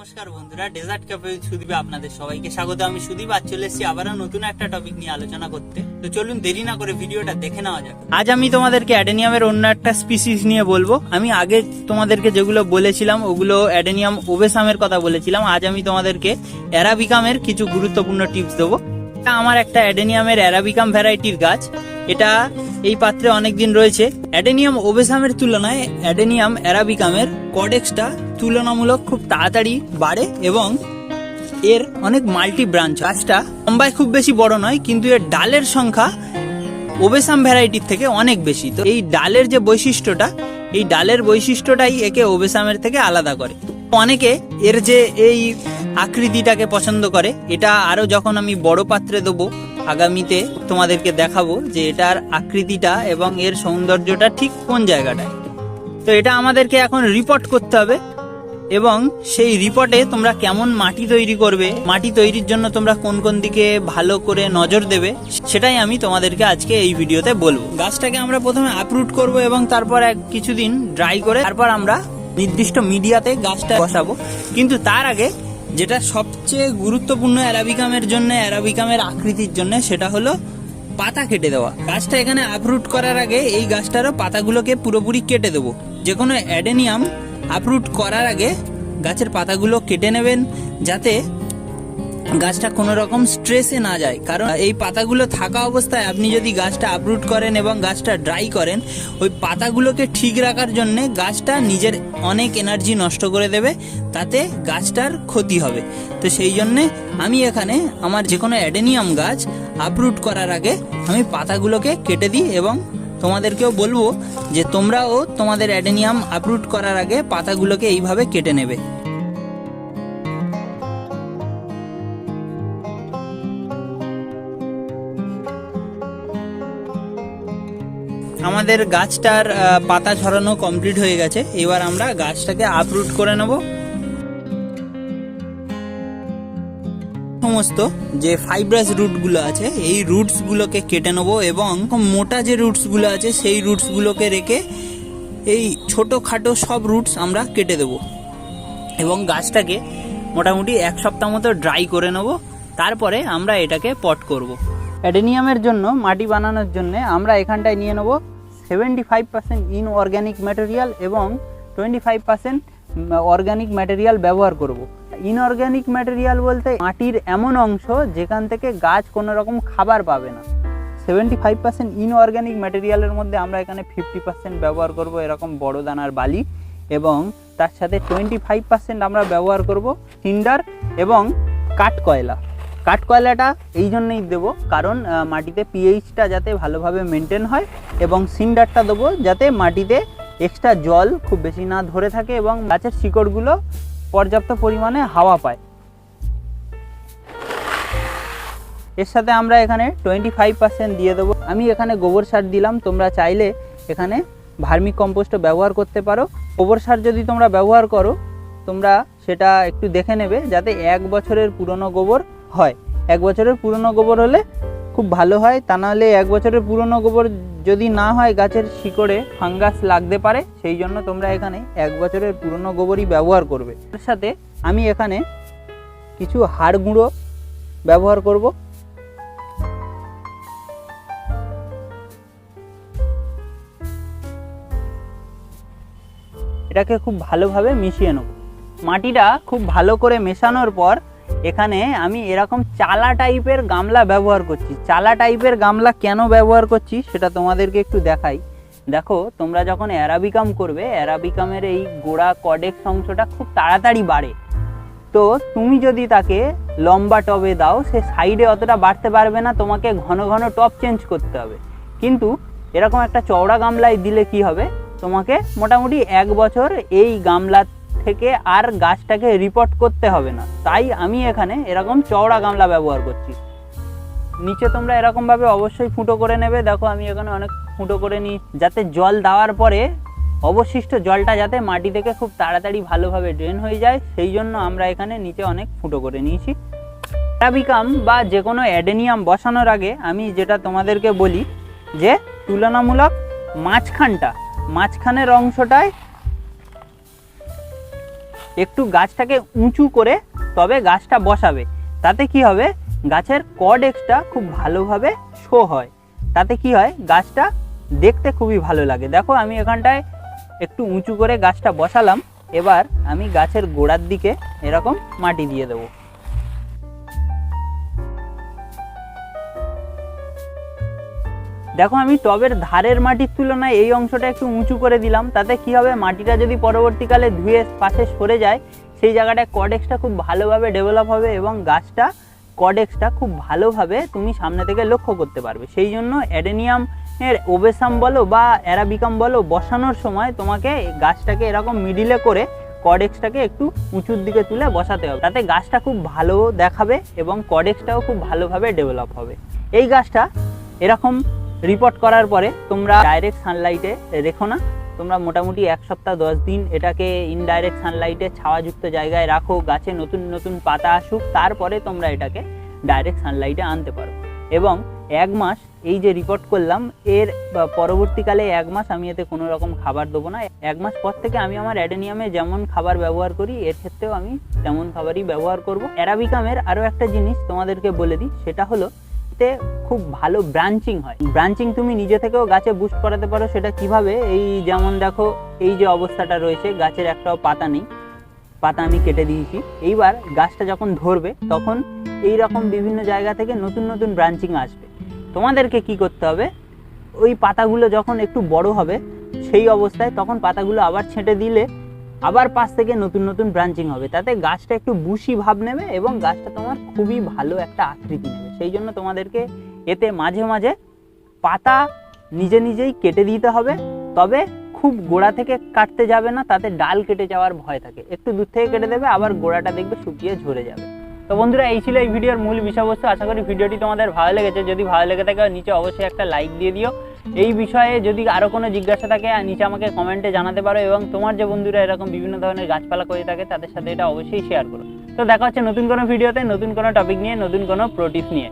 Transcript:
নমস্কার বন্ধুরা dessert cafe সুদীপে আপনাদের সবাইকে স্বাগত। আমি সুদীপ, আজ চলে এসেছি আবারও নতুন একটা টপিক নিয়ে আলোচনা করতে। তো চলুন দেরি না করে ভিডিওটা দেখে নেওয়া যাক। আজ আমি তোমাদেরকে অ্যাডেনিয়ামের অন্য একটা স্পিসিস নিয়ে বলব। আমি আগে তোমাদেরকে যেগুলো বলেছিলাম, ওগুলো অ্যাডেনিয়াম ওবেসামের কথা বলেছিলাম। আজ আমি তোমাদেরকে অ্যারাবিকামের কিছু গুরুত্বপূর্ণ টিপস দেবো। আমার একটা অ্যাডেনিয়ামের অ্যারাবিকাম ভ্যারাইটির গাছ। এটা এই পাত্রে অনেক দিন রয়েছে। অ্যাডেনিয়াম ওবেসামের তুলনায় অ্যাডেনিয়াম অ্যারাবিকামের কডেক্সটা তুলনামূলক খুব তাড়াতাড়ি বাড়ে এবং এর অনেক মাল্টি ব্রাঞ্চ। গাছটা লম্বায় খুব বেশি বড় নয়, কিন্তু এর ডালের সংখ্যা ওবেসাম ভ্যারাইটির থেকে অনেক বেশি। তো এই ডালের যে বৈশিষ্ট্যটা, এই ডালের বৈশিষ্ট্যটাই একে ওবেসামের থেকে আলাদা করে। অনেকে এর যে এই আকৃতিটাকে পছন্দ করে, এটা আরও যখন আমি বড় পাত্রে দেবো আগামীতে তোমাদেরকে দেখাবো যে এটার আকৃতিটা এবং এর সৌন্দর্যটা ঠিক কোন জায়গাটায়। তো এটা আমাদেরকে এখন রিপোর্ট করতে হবে এবং সেই রিপোর্টে তোমরা কেমন মাটি তৈরি করবে, মাটি তৈরির জন্য তোমরা কোন কোন দিকে ভালো করে নজর দেবে, সেটাই আমি তোমাদেরকে আজকে এই ভিডিওতে বলব। গাছটাকে আমরা প্রথমে আপরুট করব এবং তারপর এক কিছুদিন ড্রাই করে তারপর আমরা নির্দিষ্ট মিডিয়াতে গাছটা বসাবো। কিন্তু তার আগে যেটা সবচেয়ে গুরুত্বপূর্ণ অ্যারাবিকামের জন্য, অ্যারাবিকামের আকৃতির জন্য, সেটা হলো পাতা কেটে দেওয়া। গাছটা এখানে আপরুট করার আগে এই গাছটারও পাতাগুলোকে পুরোপুরি কেটে দেবো। যে কোনো অ্যাডেনিয়াম আপরুট করার আগে গাছের পাতাগুলো কেটে নেবেন, যাতে গাছটা কোনো রকম স্ট্রেসে না যায়। কারণ এই পাতাগুলো থাকা অবস্থায় আপনি যদি গাছটা আপরুট করেন এবং গাছটা ড্রাই করেন, ওই পাতাগুলোকে ঠিক রাখার জন্য গাছটা নিজের অনেক এনার্জি নষ্ট করে দেবে, তাতে গাছটার ক্ষতি হবে। তো সেই জন্যে আমি এখানে আমার যে কোনো অ্যাডেনিয়াম গাছ আপরুট করার আগে আমি পাতাগুলোকে কেটে দিই এবং তোমাদেরকেও বলব যে তোমরাও তোমাদের অ্যাডেনিয়াম আপরুট করার আগে পাতাগুলোকে এইভাবে কেটে নেবে। আমাদের গাছটার পাতা ছড়ানো কমপ্লিট হয়ে গেছে। এবার আমরা গাছটাকে আপরুট করে নেব। সমস্ত যে ফাইব্রাস রুটগুলো আছে, এই রুটসগুলোকে কেটে নেব এবং মোটা যে রুটসগুলো আছে, সেই রুটসগুলোকে রেখে এই ছোটো খাটো সব রুটস আমরা কেটে দেবো। এবং গাছটাকে মোটামুটি এক সপ্তাহ মতো ড্রাই করে নেব। তারপরে আমরা এটাকে পট করব। অ্যাডেনিয়ামের জন্য, মাটি বানানোর জন্য আমরা এখানটায় নিয়ে নেব seventy five percent inorganic material এবং twenty five percent organic material ব্যবহার করব। ইনঅর্গ্যানিক ম্যাটেরিয়াল বলতে মাটির এমন অংশ যেখান থেকে গাছ কোনো রকম খাবার পাবে না। সেভেন্টি ফাইভ পার্সেন্ট ইনঅর্গ্যানিক ম্যাটেরিয়ালের মধ্যে আমরা এখানে ফিফটি পার্সেন্ট ব্যবহার করব এরকম বড় দানার বালি এবং তার সাথে টোয়েন্টি ফাইভ পার্সেন্ট আমরা ব্যবহার করব সিন্ডার এবং কাঠ কয়লা কাঠ কয়লাটা? এই জন্যই দেবো। কারণ মাটিতে পিএইচটা যাতে ভালোভাবে মেনটেন হয় এবং সিন্ডারটা দেবো যাতে মাটিতে এক্সট্রা জল খুব বেশি না ধরে থাকে এবং গাছের শিকড়গুলো পর্যাপ্ত পরিমাণে হাওয়া পায়। এর সাথে আমরা এখানে টোয়েন্টি ফাইভ পার্সেন্ট দিয়ে দেবো। আমি এখানে গোবর সার দিলাম, তোমরা চাইলে এখানে ভার্মি কম্পোস্টও ব্যবহার করতে পারো। গোবর সার যদি তোমরা ব্যবহার করো, তোমরা সেটা একটু দেখে নেবে, যাতে এক বছরের পুরনো গোবর হয়। এক বছরের পুরনো গোবর হলে খুব ভালো হয়। তা নাহলে এক বছরের পুরনো গোবর যদি না হয়, গাছের শিকড়ে ফাঙ্গাস লাগতে পারে, সেই জন্য তোমরা এখানে এক বছরের পুরনো গোবরই ব্যবহার করবে। তার সাথে আমি এখানে কিছু হাড় গুঁড়ো ব্যবহার করব। এটাকে খুব ভালোভাবে মিশিয়ে নেব। মাটিটা খুব ভালো করে মেশানোর পর এখানে আমি এরকম চালা টাইপের গামলা ব্যবহার করছি। চালা টাইপের গামলা কেন ব্যবহার করছি সেটা তোমাদেরকে একটু দেখাই। দেখো, তোমরা যখন অ্যারাবিকাম করবে, অ্যারাবিকামের এই গোড়া কডেক্স অংশটা খুব তাড়াতাড়ি বাড়ে। তো তুমি যদি তাকে লম্বা টবে দাও, সে সাইডে অতটা বাড়তে পারবে না, তোমাকে ঘন ঘন টপ চেঞ্জ করতে হবে। কিন্তু এরকম একটা চওড়া গামলায় দিলে কি হবে? তোমাকে মোটামুটি এক বছর এই গামলা থেকে আর গাছটাকে রিপোর্ট করতে হবে না। তাই আমি এখানে এরকম চওড়া গামলা ব্যবহার করছি। নিচে তোমরা এরকমভাবে অবশ্যই ফুটো করে নেবে। দেখো, আমি এখানে অনেক ফুটো করে নিই। যাতে জল দেওয়ার পরে অবশিষ্ট জলটা যাতে মাটি থেকে খুব তাড়াতাড়ি ভালোভাবে ড্রেন হয়ে যায়, সেই জন্য আমরা এখানে নিচে অনেক ফুটো করে নিয়েছি। অ্যারাবিকাম বা যে কোনো অ্যাডেনিয়াম বসানোর আগে আমি যেটা তোমাদেরকে বলি, যে তুলনামূলক মাঝখানটা, মাঝখানের অংশটায় একটু গাছটাকে উঁচু করে তবে গাছটা বসাবে। তাতে কি হবে? গাছের কডেক্সটা খুব ভালোভাবে শো হয়। তাতে কি হয়? গাছটা দেখতে খুবই ভালো লাগে। দেখো, আমি এখানটায় একটু উঁচু করে গাছটা বসালাম। এবার আমি গাছের গোড়ার দিকে এরকম মাটি দিয়ে দেবো। দেখো আমি টবের ধারের মাটির তুলনায় এই অংশটা একটু উঁচু করে দিলাম, তাতে কি হবে? মাটিটা যদি পরবর্তীকালে ধুয়ে পাশে সরে যায়, সেই জায়গাটায় কডেক্সটা খুব ভালোভাবে ডেভেলপ হবে এবং গাছটা কডেক্সটা খুব ভালোভাবে তুমি সামনে থেকে লক্ষ্য করতে পারবে। সেই জন্য অ্যাডেনিয়াম এর ওবেসাম বলো বা অ্যারাবিকাম বলো বসানোর সময় তোমাকে গাছটাকে এরকম মিডিলে করে কডেক্সটাকে একটু উঁচুর দিকে তুলে বসাতে হবে। তাতে গাছটা খুব ভালো দেখাবে এবং কডেক্সটাও খুব ভালোভাবে ডেভেলপ হবে। এই গাছটা এরকম রিপোর্ট করার পরে তোমরা ডাইরেক্ট সানলাইটে রেখো না। তোমরা মোটামুটি এক সপ্তাহ, দশ দিন এটাকে ইনডাইরেক্ট সানলাইটে ছাওয়াযুক্ত জায়গায় রাখো, গাছে নতুন নতুন পাতা আসুক, তারপরে তোমরা এটাকে ডাইরেক্ট সানলাইটে আনতে পারো। এবং এক মাস, এই যে রিপোর্ট করলাম, এর পরবর্তীকালে এক মাস আমি এতে কোনো রকম খাবার দেবো না। এক মাস পর থেকে আমি আমার অ্যাডেনিয়ামে যেমন খাবার ব্যবহার করি, এর ক্ষেত্রেও আমি তেমন খাবারই ব্যবহার করব। অ্যারাবিকামের আরও একটা জিনিস তোমাদেরকে বলে দিই, সেটা হলো এতে খুব ভালো ব্রাঞ্চিং হয়। ব্রাঞ্চিং তুমি নিজে থেকেও গাছে বুস্ট করাতে পারো, সেটা কীভাবে? এই যেমন দেখো, এই যে অবস্থাটা রয়েছে, গাছের একটাও পাতা নেই। পাতা আমি কেটে দিয়েছি। এইবার গাছটা যখন ধরবে, তখন এই রকম বিভিন্ন জায়গা থেকে নতুন নতুন ব্রাঞ্চিং আসবে। তোমাদেরকে কি করতে হবে? ওই পাতাগুলো যখন একটু বড় হবে, সেই অবস্থায় তখন পাতাগুলো আবার ছেঁটে দিলে আবার পাশ থেকে নতুন নতুন ব্রাঞ্চিং হবে। তাতে গাছটা একটু বুশি ভাব নেবে এবং গাছটা তোমার খুবই ভালো একটা আকৃতি নেবে। সেই জন্য তোমাদেরকে এতে মাঝে মাঝে পাতা নিজে নিজেই কেটে দিতে হবে। তবে খুব গোড়া থেকে কাটতে যাবে না, তাতে ডাল কেটে যাওয়ার ভয় থাকে। একটু দূর থেকে কেটে দেবে, আবার গোড়াটা দেখবে শুকিয়ে ঝরে যাবে। তো বন্ধুরা, এই ছিল এই ভিডিওর মূল বিষয়বস্তু। আশা করি ভিডিওটি তোমাদের ভালো লেগেছে। যদি ভালো লেগে থাকে, নিচে অবশ্যই একটা লাইক দিয়ে দিও। এই বিষয়ে যদি আরও কোনো জিজ্ঞাসা থাকে, নিচে আমাকে কমেন্টে জানাতে পারো এবং তোমার যে বন্ধুরা এরকম বিভিন্ন ধরনের গাছপালা করে থাকে, তাদের সাথে এটা অবশ্যই শেয়ার করো। তো দেখা হচ্ছে নতুন কোনো ভিডিওতে, নতুন কোনো টপিক নিয়ে, নতুন কোনো প্রোটিপ নিয়ে।